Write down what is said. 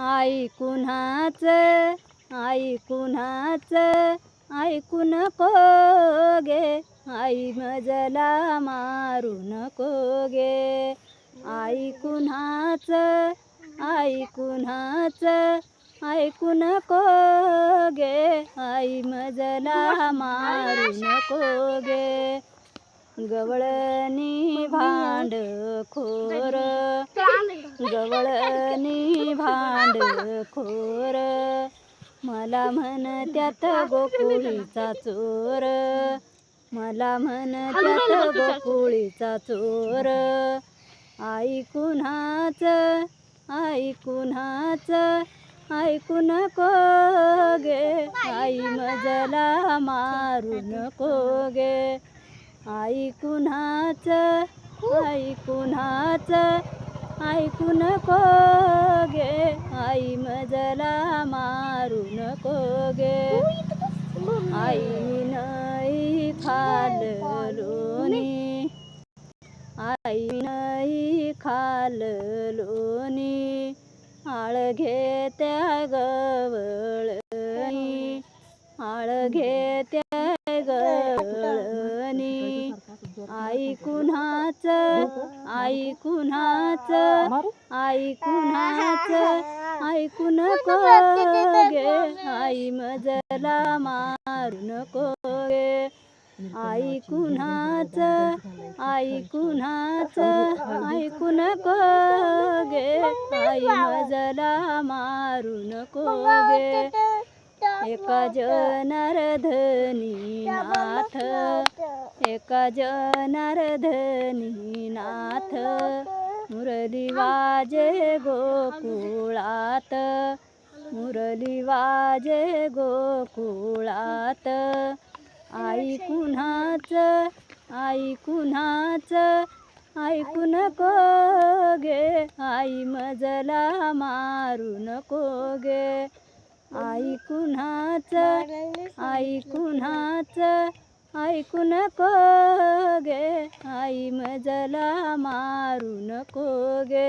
आई कुणाच आई कुणाच ऐकू नको गे. आई मजला मारू नको गे. आई कुणाच आई कुणाच ऐकू नको गे. आई मजला मारू नको गे. गवळणी भांड खोर गवळणी भांड खोर. मला म्हणत्यात गोकुळीचा चोर. मला म्हणत्यात गोकुळीचा चोर. आई कुणाच आई कुणाच ऐकू नको गे. आई मजला मारू नको गे. आई कुणाच आई कुणाच ऐकू नको गे आई मजला मारू नको गे. आई नाही खाल्लोनी. आई नाही खाल्लोनी. आळ घे त्या गवळणी. आळ घे आई कुणाच आई कुणाच आई कुणाच ऐकू नको गे. आई मजला मारू नको गे. आई कुणाच आई कुणाच ऐकू नको गे. आई मजला मारू नको गे. एका जनार्दनी नाथ का जनार्दनी नाथ मुरली वाजे गोकुळात. मुरली वाजे गोकुळात. आई कुणाच आई कुणाच ऐकू नको गे आई मजला मारू नको गे. आई कुणाच आई कुणाच ऐकू नको गे आई मजला मारू नको गे.